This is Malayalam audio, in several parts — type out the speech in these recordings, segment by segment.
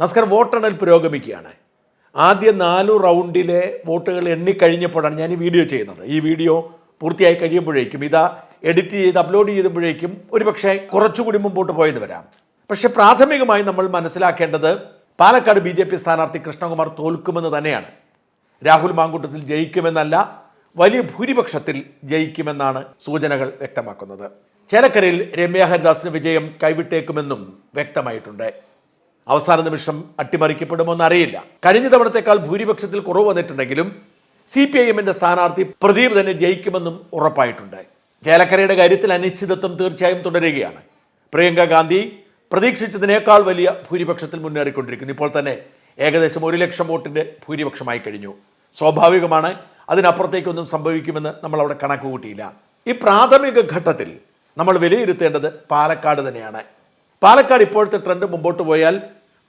നസ്കർ വോട്ടെണ്ണൽ പുരോഗമിക്കുകയാണ്. ആദ്യ നാലു റൗണ്ടിലെ വോട്ടുകൾ എണ്ണിക്കഴിഞ്ഞപ്പോഴാണ് ഞാൻ ഈ വീഡിയോ ചെയ്യുന്നത്. ഈ വീഡിയോ പൂർത്തിയായി കഴിയുമ്പോഴേക്കും ഇതാ എഡിറ്റ് ചെയ്ത് അപ്ലോഡ് ചെയ്തപ്പോഴേക്കും ഒരുപക്ഷെ കുറച്ചുകൂടി മുമ്പോട്ട് പോയെന്ന് വരാം. പക്ഷെ പ്രാഥമികമായി നമ്മൾ മനസ്സിലാക്കേണ്ടത് പാലക്കാട് ബി ജെ പി സ്ഥാനാർത്ഥി കൃഷ്ണകുമാർ തോൽക്കുമെന്ന് തന്നെയാണ്. രാഹുൽ മാങ്കൂട്ടത്തിൽ ജയിക്കുമെന്നല്ല വലിയ ഭൂരിപക്ഷത്തിൽ ജയിക്കുമെന്നാണ് സൂചനകൾ വ്യക്തമാക്കുന്നത്. ചേലക്കരയിൽ രമ്യ ഹരിദാസിന് വിജയം കൈവിട്ടേക്കുമെന്നും വ്യക്തമായിട്ടുണ്ട്. അവസാന നിമിഷം അട്ടിമറിക്കപ്പെടുമോന്ന് അറിയില്ല കഴിഞ്ഞ തവണത്തേക്കാൾ ഭൂരിപക്ഷത്തിൽ കുറവ് വന്നിട്ടുണ്ടെങ്കിലും സി പി ഐ എമ്മിന്റെ സ്ഥാനാർത്ഥി പ്രദീപ് തന്നെ ജയിക്കുമെന്നും ഉറപ്പായിട്ടുണ്ട്. ചേലക്കരയുടെ കാര്യത്തിൽ അനിശ്ചിതത്വം തീർച്ചയായും തുടരുകയാണ്. പ്രിയങ്ക ഗാന്ധി പ്രതീക്ഷിച്ചതിനേക്കാൾ വലിയ ഭൂരിപക്ഷത്തിൽ മുന്നേറിക്കൊണ്ടിരിക്കുന്നു. ഇപ്പോൾ തന്നെ ഏകദേശം ഒരു ലക്ഷം വോട്ടിന്റെ ഭൂരിപക്ഷമായി കഴിഞ്ഞു. സ്വാഭാവികമാണ് അതിനപ്പുറത്തേക്കൊന്നും സംഭവിക്കുമെന്ന് നമ്മൾ അവിടെ കണക്ക് കൂട്ടിയില്ല ഈ പ്രാഥമിക ഘട്ടത്തിൽ നമ്മൾ വിലയിരുത്തേണ്ടത് പാലക്കാട് തന്നെയാണ്. പാലക്കാട് ഇപ്പോഴത്തെ ട്രെൻഡ് മുമ്പോട്ട് പോയാൽ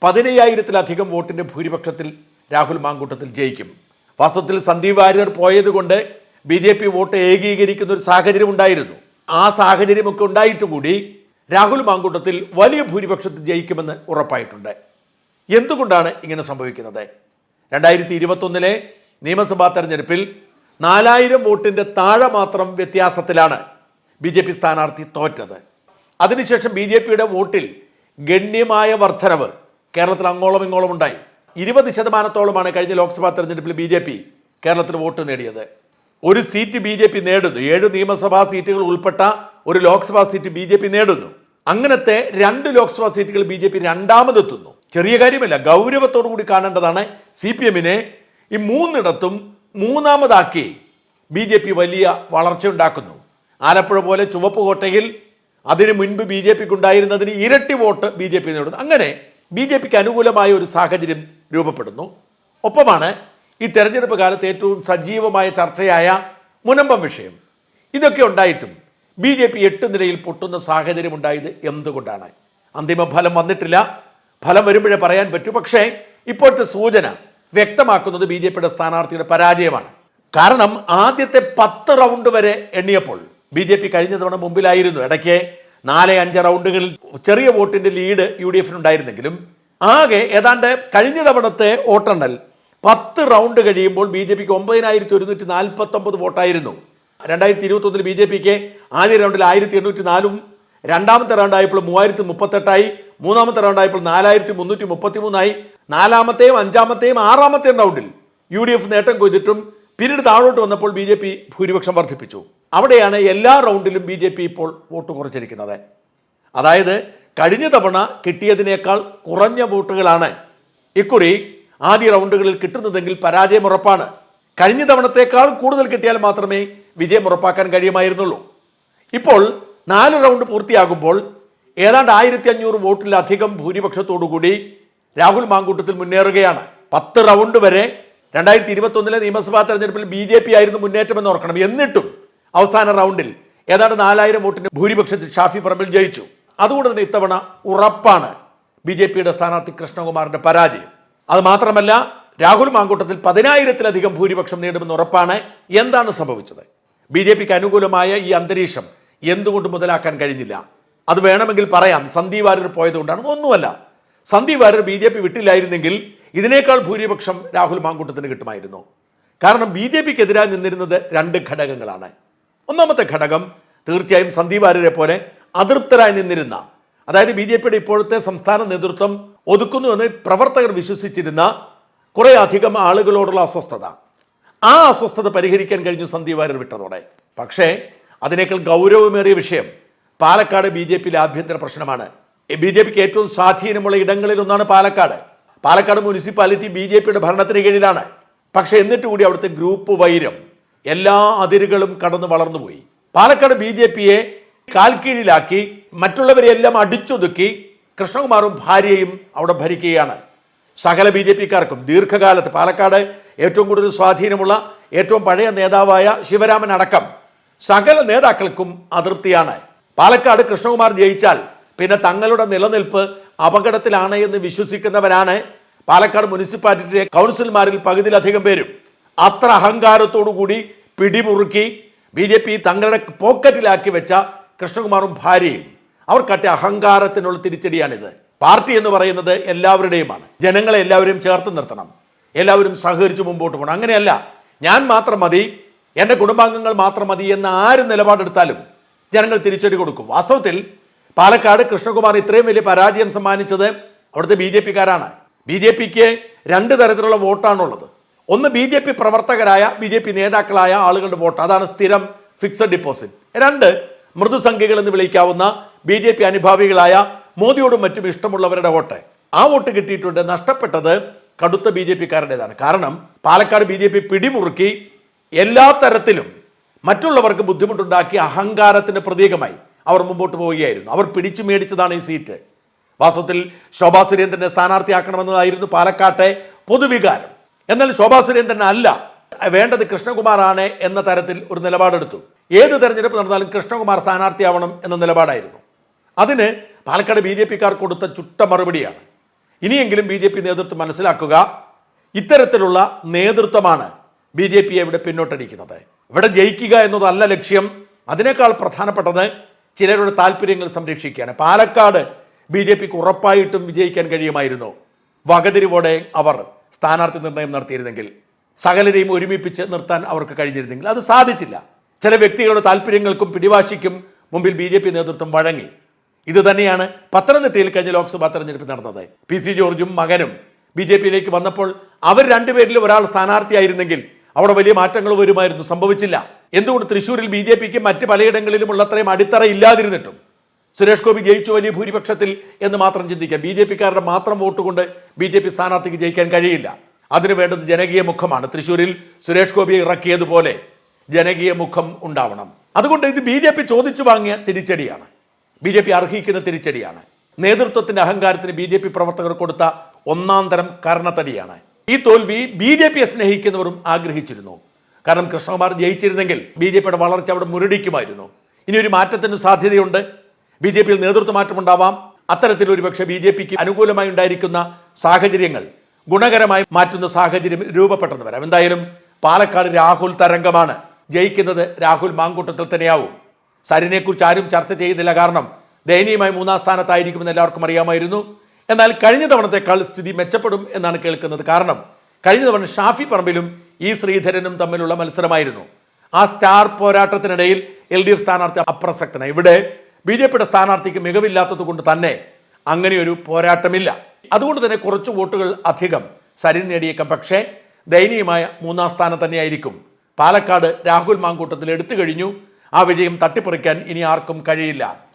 പതിനയ്യായിരത്തിലധികം വോട്ടിന്റെ ഭൂരിപക്ഷത്തിൽ രാഹുൽ മാങ്കൂട്ടത്തിൽ ജയിക്കും. വാസ്തവത്തിൽ സന്ദീപ് വാര്യർ പോയതുകൊണ്ട് ബി ജെ പി വോട്ട് ഏകീകരിക്കുന്ന ഒരു സാഹചര്യം ഉണ്ടായിരുന്നു. ആ സാഹചര്യമൊക്കെ ഉണ്ടായിട്ട് കൂടി രാഹുൽ മാങ്കൂട്ടത്തിൽ വലിയ ഭൂരിപക്ഷത്തിൽ ജയിക്കുമെന്ന് ഉറപ്പായിട്ടുണ്ട്. എന്തുകൊണ്ടാണ് ഇങ്ങനെ സംഭവിക്കുന്നത്? രണ്ടായിരത്തി ഇരുപത്തൊന്നിലെ നിയമസഭാ തെരഞ്ഞെടുപ്പിൽ നാലായിരം വോട്ടിന്റെ താഴെ മാത്രം വ്യത്യാസത്തിലാണ് ബി ജെ പി സ്ഥാനാർത്ഥി തോറ്റത്. അതിനുശേഷം ബി ജെ പിയുടെ വോട്ടിൽ ഗണ്യമായ വർധനവ് കേരളത്തിൽ അങ്ങോളം ഇങ്ങോളം ഉണ്ടായി. ഇരുപത് ശതമാനത്തോളമാണ് കഴിഞ്ഞ ലോക്സഭാ തെരഞ്ഞെടുപ്പിൽ ബി ജെ പി കേരളത്തിൽ വോട്ട് നേടിയത്. ഒരു സീറ്റ് ബി ജെ പി നേടുന്നു. ഏഴ് നിയമസഭാ സീറ്റുകൾ ഉൾപ്പെട്ട ഒരു Lok Sabha seat B J P നേടുന്നു. അങ്ങനത്തെ രണ്ട് ലോക്സഭാ സീറ്റുകൾ ബി ജെ പി രണ്ടാമതെത്തുന്നു. ചെറിയ കാര്യമല്ല ഗൗരവത്തോടു കൂടി കാണേണ്ടതാണ് സി പി എമ്മിനെ ഈ മൂന്നിടത്തും മൂന്നാമതാക്കി ബി ജെ പി വലിയ വളർച്ച ഉണ്ടാക്കുന്നു. ആലപ്പുഴ പോലെ ചുവപ്പ് കോട്ടയിൽ അതിനു മുൻപ് ബി ജെ പിക്ക് ഉണ്ടായിരുന്നതിന് ഇരട്ടി വോട്ട് ബി ജെ പി നേടുന്നു. അങ്ങനെ ബി ജെ പിക്ക് അനുകൂലമായ ഒരു സാഹചര്യം രൂപപ്പെടുന്നു. ഒപ്പമാണ് ഈ തെരഞ്ഞെടുപ്പ് കാലത്ത് ഏറ്റവും സജീവമായ ചർച്ചയായ മുനമ്പം വിഷയം. ഇതൊക്കെ ഉണ്ടായിട്ടും ബി ജെ പി എട്ട് നിലയിൽ പൊട്ടുന്ന സാഹചര്യം ഉണ്ടായത് എന്തുകൊണ്ടാണ്? അന്തിമ ഫലം വന്നിട്ടില്ല. ഫലം വരുമ്പോഴേ പറയാൻ പറ്റൂ. പക്ഷേ ഇപ്പോഴത്തെ സൂചന വ്യക്തമാക്കുന്നത് ബി ജെ പിയുടെ സ്ഥാനാർത്ഥിയുടെ പരാജയമാണ്. കാരണം ആദ്യത്തെ പത്ത് റൗണ്ട് വരെ എണ്ണിയപ്പോൾ ബി ജെ പി കഴിഞ്ഞ തവണ മുമ്പിലായിരുന്നു. ഇടയ്ക്ക് നാല് അഞ്ച് റൗണ്ടുകളിൽ ചെറിയ വോട്ടിന്റെ ലീഡ് യു ഡി എഫിനുണ്ടായിരുന്നെങ്കിലും ആകെ ഏതാണ്ട് കഴിഞ്ഞ തവണത്തെ വോട്ടെണ്ണൽ പത്ത് റൗണ്ട് കഴിയുമ്പോൾ ബി ജെ പിക്ക് ഒമ്പതിനായിരത്തി ഒരുന്നൂറ്റി നാൽപ്പത്തി ഒമ്പത് വോട്ടായിരുന്നു. രണ്ടായിരത്തി ഇരുപത്തി ഒന്നിൽ ബി ജെ പിക്ക് ആദ്യ റൗണ്ടിൽ ആയിരത്തി എണ്ണൂറ്റി നാലും രണ്ടാമത്തെ റൗണ്ടായപ്പോൾ മൂവായിരത്തി മുപ്പത്തെട്ടായി മൂന്നാമത്തെ റൗണ്ടായപ്പോൾ നാലായിരത്തി മുന്നൂറ്റി മുപ്പത്തി മൂന്നായി നാലാമത്തെയും അഞ്ചാമത്തെയും ആറാമത്തെയും റൗണ്ടിൽ യു ഡി എഫ് നേട്ടം കൊയ്തിട്ടും പിന്നീട് താഴോട്ട് വന്നപ്പോൾ ബി ജെ പി ഭൂരിപക്ഷം വർദ്ധിപ്പിച്ചു. അവിടെയാണ് എല്ലാ റൗണ്ടിലും ബി ജെ പി ഇപ്പോൾ വോട്ട് കുറച്ചിരിക്കുന്നത്. അതായത് കഴിഞ്ഞ തവണ കിട്ടിയതിനേക്കാൾ കുറഞ്ഞ വോട്ടുകളാണ് ഇക്കുറി ആദ്യ റൗണ്ടുകളിൽ കിട്ടുന്നതെങ്കിൽ പരാജയം ഉറപ്പാണ്. കഴിഞ്ഞ തവണത്തേക്കാൾ കൂടുതൽ കിട്ടിയാൽ മാത്രമേ വിജയം ഉറപ്പാക്കാൻ കഴിയുമായിരുന്നുള്ളൂ. ഇപ്പോൾ നാല് റൗണ്ട് പൂർത്തിയാകുമ്പോൾ ഏതാണ്ട് ആയിരത്തി അഞ്ഞൂറ് വോട്ടിലധികം ഭൂരിപക്ഷത്തോടുകൂടി രാഹുൽ മാങ്കൂട്ടത്തിൽ മുന്നേറുകയാണ്. പത്ത് റൗണ്ട് വരെ രണ്ടായിരത്തി ഇരുപത്തി ഒന്നിലെ നിയമസഭാ തെരഞ്ഞെടുപ്പിൽ ബി ജെ പി ആയിരുന്നു മുന്നേറ്റമെന്ന് ഓർക്കണം. എന്നിട്ടും അവസാന റൗണ്ടിൽ ഏതാണ്ട് നാലായിരം വോട്ടിന് ഭൂരിപക്ഷത്തിൽ ഷാഫി പറമ്പിൽ ജയിച്ചു. അതുകൊണ്ട് തന്നെ ഇത്തവണ ഉറപ്പാണ് ബി ജെ പിയുടെ സ്ഥാനാർത്ഥി കൃഷ്ണകുമാറിന്റെ പരാജയം. അത് മാത്രമല്ല രാഹുൽ മാങ്കൂട്ടത്തിൽ പതിനായിരത്തിലധികം ഭൂരിപക്ഷം നേടുമെന്ന് ഉറപ്പാണ്. എന്താണ് സംഭവിച്ചത്? ബി ജെ പിക്ക് അനുകൂലമായ ഈ അന്തരീക്ഷം എന്തുകൊണ്ട് മുതലാക്കാൻ കഴിഞ്ഞില്ല? അത് വേണമെങ്കിൽ പറയാം. സന്ദീപ് വാര്യർ പോയതുകൊണ്ടാണ്. ഒന്നുമല്ല Sandeep Warrier B J P വിട്ടില്ലായിരുന്നെങ്കിൽ ഇതിനേക്കാൾ ഭൂരിപക്ഷം രാഹുൽ മാങ്കൂട്ടത്തിന് കിട്ടുമായിരുന്നു. കാരണം ബി ജെ പിക്ക് എതിരായി നിന്നിരുന്നത് രണ്ട് ഘടകങ്ങളാണ്. ഒന്നാമത്തെ ഘടകം തീർച്ചയായും സന്ദീപ് ആര്യരെ പോലെ അതൃപ്തരായി നിന്നിരുന്ന അതായത് ബി ജെ പിയുടെ ഇപ്പോഴത്തെ സംസ്ഥാന നേതൃത്വം ഒതുക്കുന്നുവെന്ന് പ്രവർത്തകർ വിശ്വസിച്ചിരുന്ന കുറേ അധികം ആളുകളോടുള്ള അസ്വസ്ഥത. ആ അസ്വസ്ഥത പരിഹരിക്കാൻ കഴിഞ്ഞു സന്ദീപ് ആര്യർ വിട്ടതോടെ. പക്ഷേ അതിനേക്കാൾ ഗൗരവമേറിയ വിഷയം പാലക്കാട് ബി ജെ പിയിലെ ആഭ്യന്തര പ്രശ്നമാണ്. ബി ജെ പിക്ക് ഏറ്റവും സ്വാധീനമുള്ള ഇടങ്ങളിൽ ഒന്നാണ് Palakkad. Palakkad municipality B J പിയുടെ ഭരണത്തിന് കീഴിലാണ്. പക്ഷേ എന്നിട്ട് കൂടി അവിടുത്തെ ഗ്രൂപ്പ് വൈരം എല്ലാ അതിരുകളും കടന്ന് വളർന്നുപോയി പാലക്കാട് ബി ജെ പിയെ കാൽക്കീഴിലാക്കി മറ്റുള്ളവരെയെല്ലാം അടിച്ചൊതുക്കി കൃഷ്ണകുമാറും ഭാര്യയും അവിടെ ഭരിക്കുകയാണ്. സകല ബി ജെ പിക്കാർക്കും ദീർഘകാലത്ത് പാലക്കാട് ഏറ്റവും കൂടുതൽ സ്വാധീനമുള്ള ഏറ്റവും പഴയ നേതാവായ ശിവരാമൻ അടക്കം സകല നേതാക്കൾക്കും അതൃപ്തിയാണ്. പാലക്കാട് കൃഷ്ണകുമാർ ജയിച്ചാൽ പിന്നെ തങ്ങളുടെ നിലനിൽപ്പ് അപകടത്തിലാണ് എന്ന് വിശ്വസിക്കുന്നവരാണ്. പാലക്കാട് മുനിസിപ്പാലിറ്റിയിലെ കൗൺസിൽമാരിൽ പകുതിയിലധികം പേരും. അത്ര അഹങ്കാരത്തോടു കൂടി പിടിമുറുക്കി ബി ജെ പി തങ്ങളുടെ പോക്കറ്റിലാക്കി വെച്ച കൃഷ്ണകുമാറും ഭാര്യയും. അവർ കട്ടിയ അഹങ്കാരത്തിനുള്ള തിരിച്ചടിയാണിത്. പാർട്ടി എന്ന് പറയുന്നത് എല്ലാവരുടെയുമാണ്. ജനങ്ങളെ എല്ലാവരും ചേർത്ത് നിർത്തണം. എല്ലാവരും സഹകരിച്ച് മുമ്പോട്ട് പോകണം. അങ്ങനെയല്ല. ഞാൻ മാത്രം മതി. എന്റെ കുടുംബാംഗങ്ങൾ മാത്രം മതി എന്ന് ആര് നിലപാടെടുത്താലും ജനങ്ങൾ തിരിച്ചടി കൊടുക്കും. വാസ്തവത്തിൽ പാലക്കാട് കൃഷ്ണകുമാർ ഇത്രയും വലിയ പരാജയം സമ്മാനിച്ചത് അവിടുത്തെ ബി ജെ പിക്കാരാണ്. ബി ജെ പിക്ക് രണ്ട് തരത്തിലുള്ള വോട്ടാണുള്ളത്. ഒന്ന് ബി ജെ പി പ്രവർത്തകരായ ബി ജെ പി നേതാക്കളായ ആളുകളുടെ വോട്ട്. അതാണ് സ്ഥിരം ഫിക്സഡ് ഡിപ്പോസിറ്റ് രണ്ട് മൃദുസംഖ്യകൾ എന്ന് വിളിക്കാവുന്ന ബി ജെ പി അനുഭാവികളായ മോദിയോടും മറ്റും ഇഷ്ടമുള്ളവരുടെ വോട്ട്. ആ വോട്ട് കിട്ടിയിട്ടുണ്ട് നഷ്ടപ്പെട്ടത് കടുത്ത ബി ജെ പിക്കാരുടേതാണ്. കാരണം പാലക്കാട് ബി ജെ പി പിടിമുറുക്കി എല്ലാ തരത്തിലും മറ്റുള്ളവർക്ക് ബുദ്ധിമുട്ടുണ്ടാക്കി അഹങ്കാരത്തിന്റെ പ്രതീകമായി അവർ മുമ്പോട്ട് പോവുകയായിരുന്നു. അവർ പിടിച്ചു മേടിച്ചതാണ് ഈ സീറ്റ്. വാസ്തവത്തിൽ ശോഭാ സുരേന്ദ്രനെ സ്ഥാനാർത്ഥിയാക്കണമെന്നതായിരുന്നു പാലക്കാട്ടെ പൊതുവികാരം. എന്നാൽ ശോഭാ സുരേന്ദ്രൻ അല്ല. വേണ്ടത് കൃഷ്ണകുമാറാണ് എന്ന തരത്തിൽ ഒരു നിലപാടെടുത്തു. ഏത് തെരഞ്ഞെടുപ്പ് നടന്നാലും കൃഷ്ണകുമാർ സ്ഥാനാർത്ഥിയാവണം എന്ന നിലപാടായിരുന്നു. അതിന് പാലക്കാട് ബി ജെ പിക്കാർ കൊടുത്ത ചുട്ട മറുപടിയാണ്. ഇനിയെങ്കിലും ബി ജെ പി നേതൃത്വം മനസ്സിലാക്കുക ഇത്തരത്തിലുള്ള നേതൃത്വമാണ് ബി ജെ പിയെ ഇവിടെ പിന്നോട്ടടിക്കുന്നത്. ഇവിടെ ജയിക്കുക എന്നതല്ല ലക്ഷ്യം. അതിനേക്കാൾ പ്രധാനപ്പെട്ടത് ചിലരുടെ താല്പര്യങ്ങൾ സംരക്ഷിക്കുകയാണ്. പാലക്കാട് ബി ജെ പിക്ക് ഉറപ്പായിട്ടും വിജയിക്കാൻ കഴിയുമായിരുന്നു. വകതിരിവോടെ അവർ സ്ഥാനാർത്ഥി നിർണയം നടത്തിയിരുന്നെങ്കിൽ സകലരെയും ഒരുമിപ്പിച്ച് നിർത്താൻ അവർക്ക് കഴിഞ്ഞിരുന്നെങ്കിൽ അത് സാധിച്ചില്ല. ചില വ്യക്തികളുടെ താല്പര്യങ്ങൾക്കും പിടിവാശിക്കും മുമ്പിൽ ബി ജെ പി നേതൃത്വം വഴങ്ങി. ഇത് തന്നെയാണ് പത്തനംതിട്ടയിൽ കഴിഞ്ഞ ലോക്സഭാ തെരഞ്ഞെടുപ്പ് നടന്നത്. പി സി ജോർജും മകനും ബി ജെ പിയിലേക്ക് വന്നപ്പോൾ അവർ രണ്ടുപേരിൽ ഒരാൾ സ്ഥാനാർത്ഥിയായിരുന്നെങ്കിൽ അവിടെ വലിയ മാറ്റങ്ങൾ വരുമായിരുന്നു സംഭവിച്ചില്ല. എന്തുകൊണ്ട് തൃശ്ശൂരിൽ ബി ജെ പിക്ക് മറ്റ് പലയിടങ്ങളിലും ഉള്ളത്രയും അടിത്തറ ഇല്ലാതിരുന്നിട്ടും? സുരേഷ് ഗോപി ജയിച്ചു വലിയ ഭൂരിപക്ഷത്തിൽ എന്ന് മാത്രം ചിന്തിക്കാം ബി ജെ പിക്കാരുടെ മാത്രം വോട്ട് കൊണ്ട് ബി ജെ പി സ്ഥാനാർത്ഥിക്ക് ജയിക്കാൻ കഴിയില്ല. അതിന് വേണ്ടത് ജനകീയ മുഖമാണ്. തൃശ്ശൂരിൽ സുരേഷ് ഗോപിയെ ഇറക്കിയതുപോലെ ജനകീയ മുഖം ഉണ്ടാവണം. അതുകൊണ്ട് ഇത് ബി ജെ പി ചോദിച്ചു വാങ്ങിയ തിരിച്ചടിയാണ്. ബി ജെ പി അർഹിക്കുന്ന തിരിച്ചടിയാണ്. നേതൃത്വത്തിന്റെ അഹങ്കാരത്തിന് ബി ജെ പി പ്രവർത്തകർ കൊടുത്ത ഒന്നാം തരം കാരണത്തടിയാണ്. ഈ തോൽവി ബി ജെ പിയെ സ്നേഹിക്കുന്നവരും ആഗ്രഹിച്ചിരുന്നു. കാരണം കൃഷ്ണകുമാർ ജയിച്ചിരുന്നെങ്കിൽ ബി ജെ പിയുടെ വളർച്ച അവിടെ മുരടിക്കുമായിരുന്നു. ഇനി ഒരു മാറ്റത്തിന് സാധ്യതയുണ്ട്. ബി ജെ പിയിൽ നേതൃത്വ മാറ്റമുണ്ടാവാം അത്തരത്തിൽ ഒരുപക്ഷെ ബി ജെ പിക്ക് അനുകൂലമായി ഉണ്ടായിരിക്കുന്ന സാഹചര്യങ്ങൾ ഗുണകരമായി മാറ്റുന്ന സാഹചര്യം രൂപപ്പെട്ടെന്ന് വരാം. എന്തായാലും പാലക്കാട് രാഹുൽ തരംഗമാണ്. ജയിക്കുന്നത് രാഹുൽ മാങ്കൂട്ടത്തിൽ തന്നെയാവും. സരിനെക്കുറിച്ച് ആരും ചർച്ച ചെയ്യുന്നില്ല കാരണം ദയനീയമായി മൂന്നാം സ്ഥാനത്തായിരിക്കുമെന്ന് എല്ലാവർക്കും അറിയാമായിരുന്നു. എന്നാൽ കഴിഞ്ഞ തവണത്തെക്കാൾ സ്ഥിതി മെച്ചപ്പെടും എന്നാണ് കേൾക്കുന്നത്. കാരണം കഴിഞ്ഞ തവണ ഷാഫി പറമ്പിലും ഈ ശ്രീധരനും തമ്മിലുള്ള മത്സരമായിരുന്നു. ആ സ്റ്റാർ പോരാട്ടത്തിനിടയിൽ എൽ ഡി എഫ് സ്ഥാനാർത്ഥി അപ്രസക്തനായി. ഇവിടെ ബി ജെ പിയുടെ സ്ഥാനാർത്ഥിക്ക് മികവില്ലാത്തത് കൊണ്ട് തന്നെ അങ്ങനെയൊരു പോരാട്ടമില്ല. അതുകൊണ്ട് തന്നെ കുറച്ച് വോട്ടുകൾ അധികം സരിൻ നേടിയേക്കാം. പക്ഷേ ദയനീയമായ മൂന്നാം സ്ഥാനം തന്നെയായിരിക്കും. പാലക്കാട് രാഹുൽ മാങ്കൂട്ടത്തിൽ എടുത്തു കഴിഞ്ഞു. ആ വിജയം തട്ടിപ്പറിക്കാൻ ഇനി ആർക്കും കഴിയില്ല.